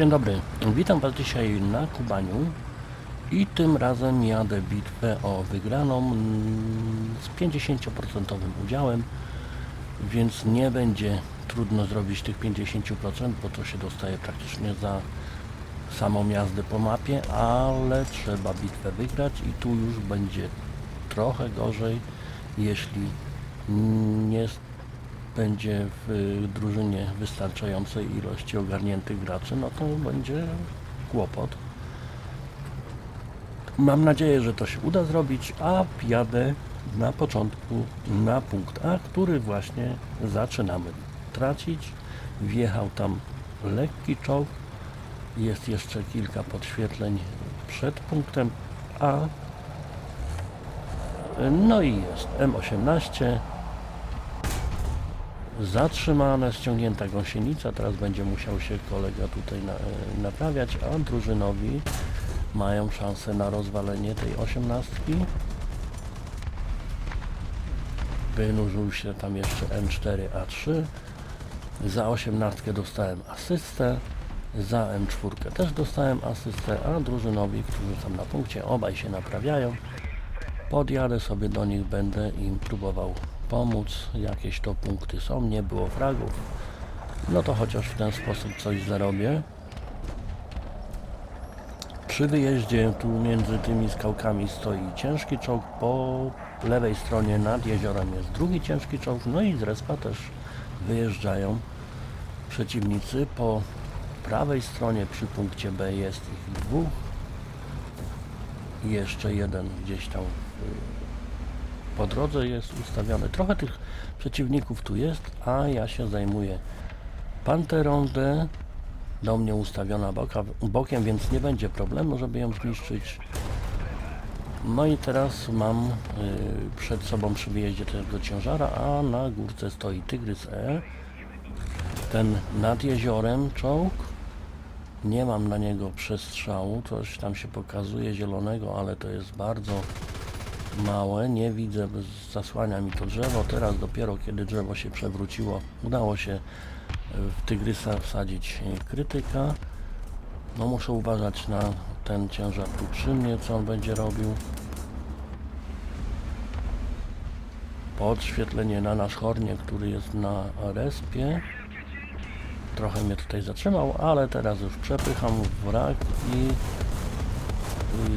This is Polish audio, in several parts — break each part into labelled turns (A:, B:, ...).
A: Dzień dobry, witam Was dzisiaj na Kubaniu i tym razem jadę bitwę o wygraną z 50% udziałem, więc nie będzie trudno zrobić tych 50%, bo to się dostaje praktycznie za samą jazdę po mapie, ale trzeba bitwę wygrać i tu już będzie trochę gorzej, jeśli nie będzie w drużynie wystarczającej ilości ogarniętych graczy, no to będzie kłopot. Mam nadzieję, że to się uda zrobić, a jadę na początku na punkt A, który właśnie zaczynamy tracić. Wjechał tam lekki czołg, jest jeszcze kilka podświetleń przed punktem A. No i jest M18, zatrzymane, ściągnięta gąsienica, teraz będzie musiał się kolega tutaj na, e, naprawiać, a drużynowi mają szansę na rozwalenie tej osiemnastki. Wynurzył się tam jeszcze M4A3. Za osiemnastkę dostałem asystę, za M4 też dostałem asystę, a drużynowi, którzy tam na punkcie obaj się naprawiają, podjadę sobie do nich, będę im próbował pomóc, jakieś to punkty są, nie było fragów, no to chociaż w ten sposób coś zarobię. Przy wyjeździe tu między tymi skałkami stoi ciężki czołg, po lewej stronie nad jeziorem jest drugi ciężki czołg, no i z respa też wyjeżdżają przeciwnicy. Po prawej stronie przy punkcie B jest ich dwóch i jeszcze jeden gdzieś tam y, po drodze jest ustawiony. Trochę tych przeciwników tu jest, a ja się zajmuję Panterą D, do mnie ustawiona boka, bokiem, więc nie będzie problemu, żeby ją zniszczyć. No i teraz mam y, przed sobą przy wyjeździe tego ciężara, a na górce stoi Tygrys E. Ten nad jeziorem czołg. Nie mam na niego przestrzału, coś tam się pokazuje zielonego, ale to jest bardzo małe, nie widzę, zasłania mi to drzewo. Teraz dopiero kiedy drzewo się przewróciło, udało się e, w Tygrysa wsadzić e, krytyka. No muszę uważać na ten ciężar tu przy mnie, co on będzie robił. Podświetlenie na nasz hornie, który jest na respie. Trochę mnie tutaj zatrzymał, ale teraz już przepycham wrak i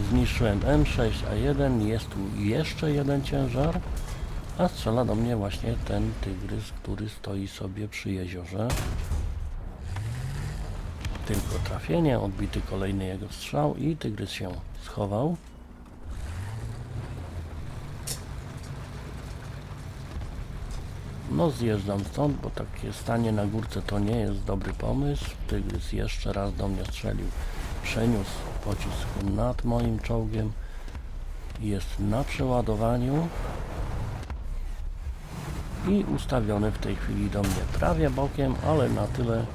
A: Zniszczyłem M6A1, jest tu jeszcze jeden ciężar, a strzela do mnie właśnie ten tygrys, który stoi sobie przy jeziorze. Tylko trafienie, odbity kolejny jego strzał i tygrys się schował. No zjeżdżam stąd, bo takie stanie na górce to nie jest dobry pomysł. Tygrys jeszcze raz do mnie strzelił. Przeniósł pocisk nad moim czołgiem. Jest na przeładowaniu. I ustawiony w tej chwili do mnie prawie bokiem, ale na tyle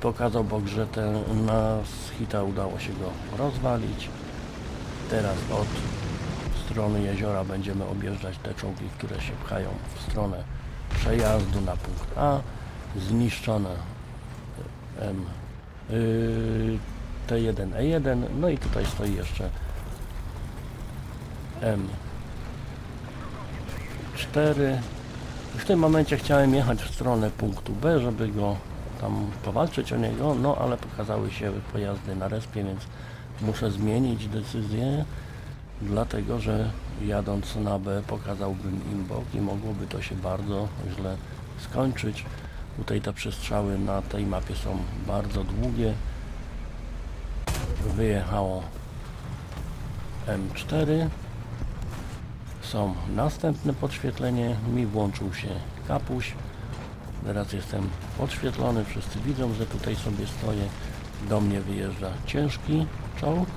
A: pokazał bok, że ten na hita udało się go rozwalić. Teraz od strony jeziora będziemy objeżdżać te czołgi, które się pchają w stronę przejazdu na punkt A. Zniszczone M, yy, T1E1, no i tutaj stoi jeszcze M4. W tym momencie chciałem jechać w stronę punktu B, żeby go tam powalczyć o niego, no ale pokazały się pojazdy na respie, więc muszę zmienić decyzję dlatego że jadąc na B pokazałbym im bok i mogłoby to się bardzo źle skończyć. Tutaj te przestrzały na tej mapie są bardzo długie. Wyjechało M4. Są następne podświetlenie. Mi włączył się kapuś. Teraz jestem podświetlony. Wszyscy widzą, że tutaj sobie stoję. Do mnie wyjeżdża ciężki czołg.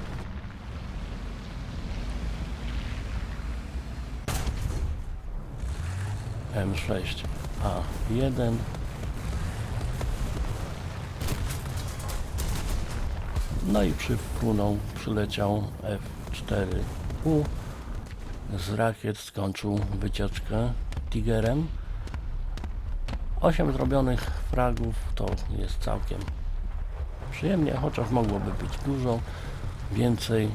A: M6A1 No i przypłynął, przyleciał F4U z rakiet skończył wycieczkę Tigerem. 8 zrobionych fragów to jest całkiem przyjemnie, chociaż mogłoby być dużo więcej.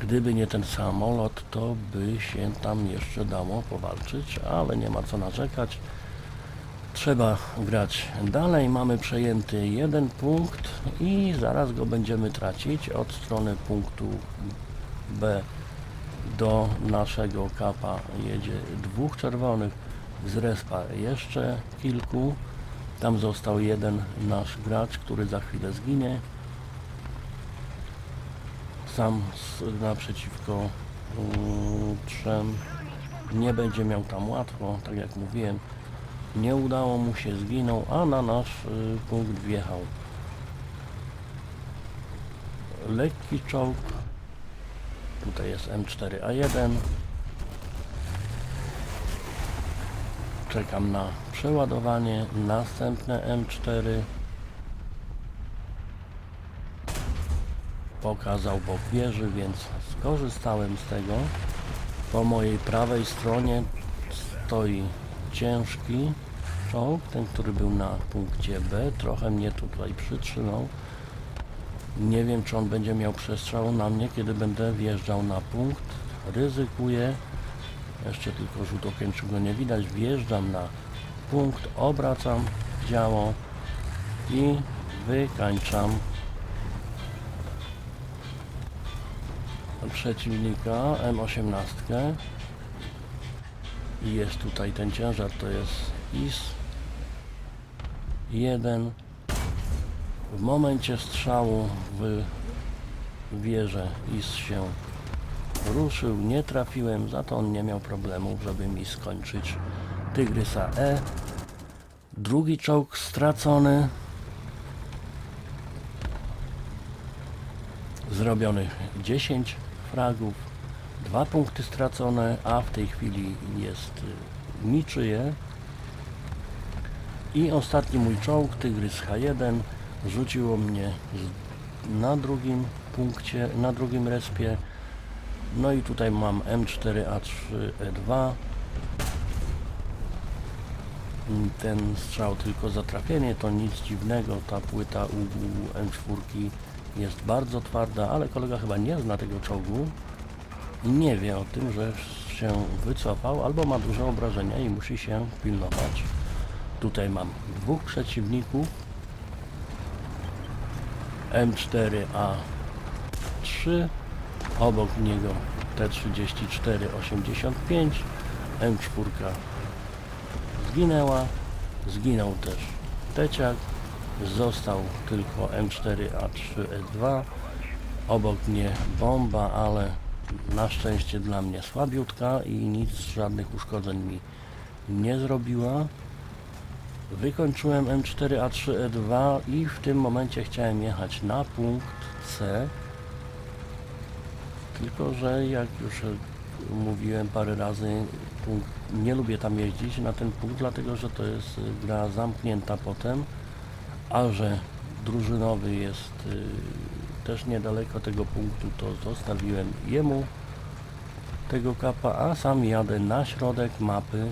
A: Gdyby nie ten samolot, to by się tam jeszcze dało powalczyć, ale nie ma co narzekać. Trzeba grać dalej. Mamy przejęty jeden punkt i zaraz go będziemy tracić od strony punktu B do naszego kapa jedzie dwóch czerwonych z respa jeszcze kilku tam został jeden nasz gracz, który za chwilę zginie sam z, naprzeciwko trzem nie będzie miał tam łatwo, tak jak mówiłem nie udało mu się, zginął, a na nasz y, punkt wjechał lekki czołg Tutaj jest M4A1. Czekam na przeładowanie. Następne M4. Pokazał bok wieży, więc skorzystałem z tego. Po mojej prawej stronie stoi ciężki czołg, ten, który był na punkcie B. Trochę mnie tutaj przytrzymał. Nie wiem, czy on będzie miał przestrzał na mnie, kiedy będę wjeżdżał na punkt. Ryzykuję. Jeszcze tylko rzut okiem, nie widać. Wjeżdżam na punkt, obracam działo i wykańczam przeciwnika M18 i jest tutaj ten ciężar, to jest IS 1 w momencie strzału w wieżę IS się ruszył, nie trafiłem, za to on nie miał problemów, żeby mi skończyć Tygrysa E. Drugi czołg stracony. Zrobionych 10 fragów, dwa punkty stracone, a w tej chwili jest y, niczyje. I ostatni mój czołg, Tygrys H1, rzuciło mnie na drugim punkcie, na drugim respie. No i tutaj mam M4A3E2. Mm, Ten strzał tylko za trafienie, to nic dziwnego, ta płyta u M4 jest bardzo twarda, ale kolega chyba nie zna tego czołgu i nie wie o tym, że się wycofał albo ma duże obrażenia i musi się pilnować. Tutaj mam dwóch przeciwników, M4A3, obok niego T3485, M4 zginęła, zginął też Teciak, został tylko M4A3E2, obok mnie bomba, ale na szczęście dla mnie słabiutka i nic, żadnych uszkodzeń mi nie zrobiła. Wykończyłem M4A3E2 i w tym momencie chciałem jechać na punkt C. Tylko, że jak już mówiłem parę razy, nie lubię tam jeździć na ten punkt, dlatego że to jest gra zamknięta potem, a że drużynowy jest e, też niedaleko tego punktu, to zostawiłem jemu tego kapa, a sam jadę na środek mapy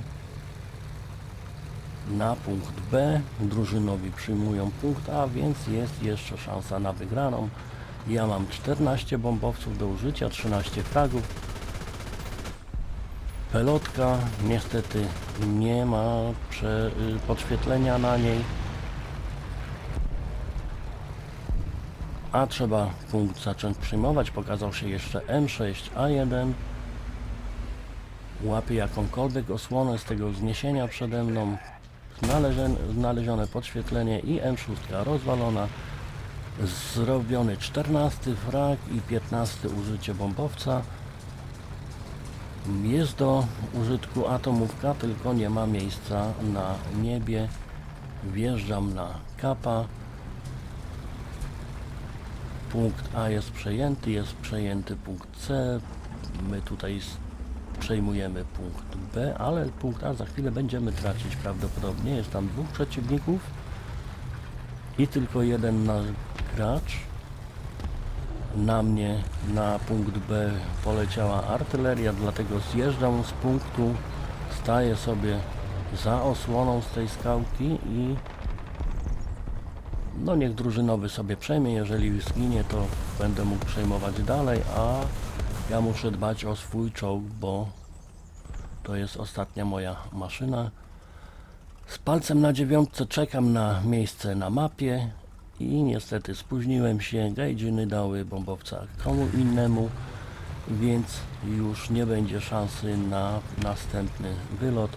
A: na punkt B. Drużynowi przyjmują punkt A, więc jest jeszcze szansa na wygraną. Ja mam 14 bombowców do użycia, 13 fragów. Pelotka niestety nie ma y, podświetlenia na niej. A trzeba punkt zacząć przyjmować. Pokazał się jeszcze M6A1. Łapię jakąkolwiek osłonę z tego wzniesienia przede mną. Znalezione, znalezione podświetlenie i M6 rozwalona. Zrobiony 14 frag i 15 użycie bombowca. Jest do użytku atomówka tylko nie ma miejsca na niebie. Wjeżdżam na kapa punkt A jest przejęty jest przejęty punkt C my tutaj przejmujemy punkt B, ale punkt A za chwilę będziemy tracić prawdopodobnie. Jest tam dwóch przeciwników i tylko jeden nasz gracz. Na mnie na punkt B poleciała artyleria, dlatego zjeżdżam z punktu, staję sobie za osłoną z tej skałki i No niech drużynowy sobie przejmie, jeżeli zginie to będę mógł przejmować dalej, a ja muszę dbać o swój czołg, bo to jest ostatnia moja maszyna. Z palcem na dziewiątce czekam na miejsce na mapie i niestety spóźniłem się. Gejdziny dały bombowca komu innemu, więc już nie będzie szansy na następny wylot.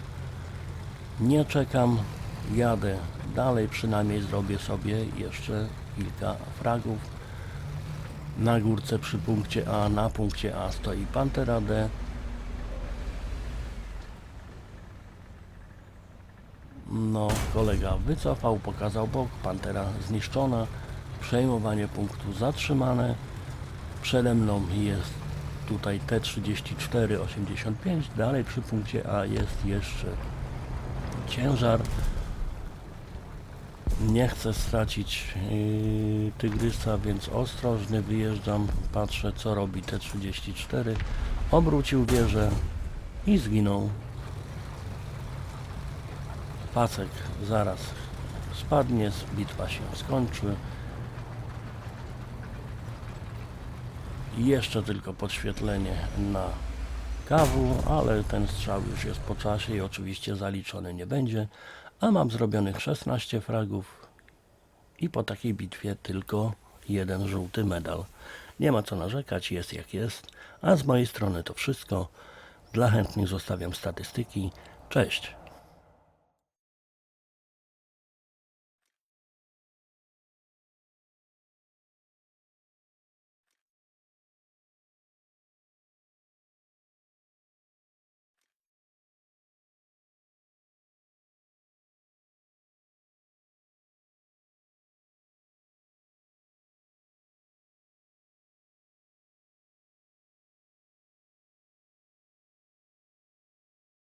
A: Nie czekam, jadę dalej, przynajmniej zrobię sobie jeszcze kilka fragów. Na górce przy punkcie A, na punkcie A stoi Pantera D. No, kolega wycofał, pokazał bok, Pantera zniszczona, przejmowanie punktu zatrzymane. Przede mną jest tutaj T3485, dalej przy punkcie A jest jeszcze ciężar. Nie chcę stracić yy, tygrysa, więc ostrożny wyjeżdżam, patrzę co robi T34. Obrócił wieżę i zginął. Pasek zaraz spadnie, bitwa się skończy. Jeszcze tylko podświetlenie na kawu, ale ten strzał już jest po czasie i oczywiście zaliczony nie będzie. A mam zrobionych 16 fragów i po takiej bitwie tylko jeden żółty medal. Nie ma co narzekać, jest jak jest. A z mojej strony to wszystko. Dla chętnych zostawiam statystyki. Cześć!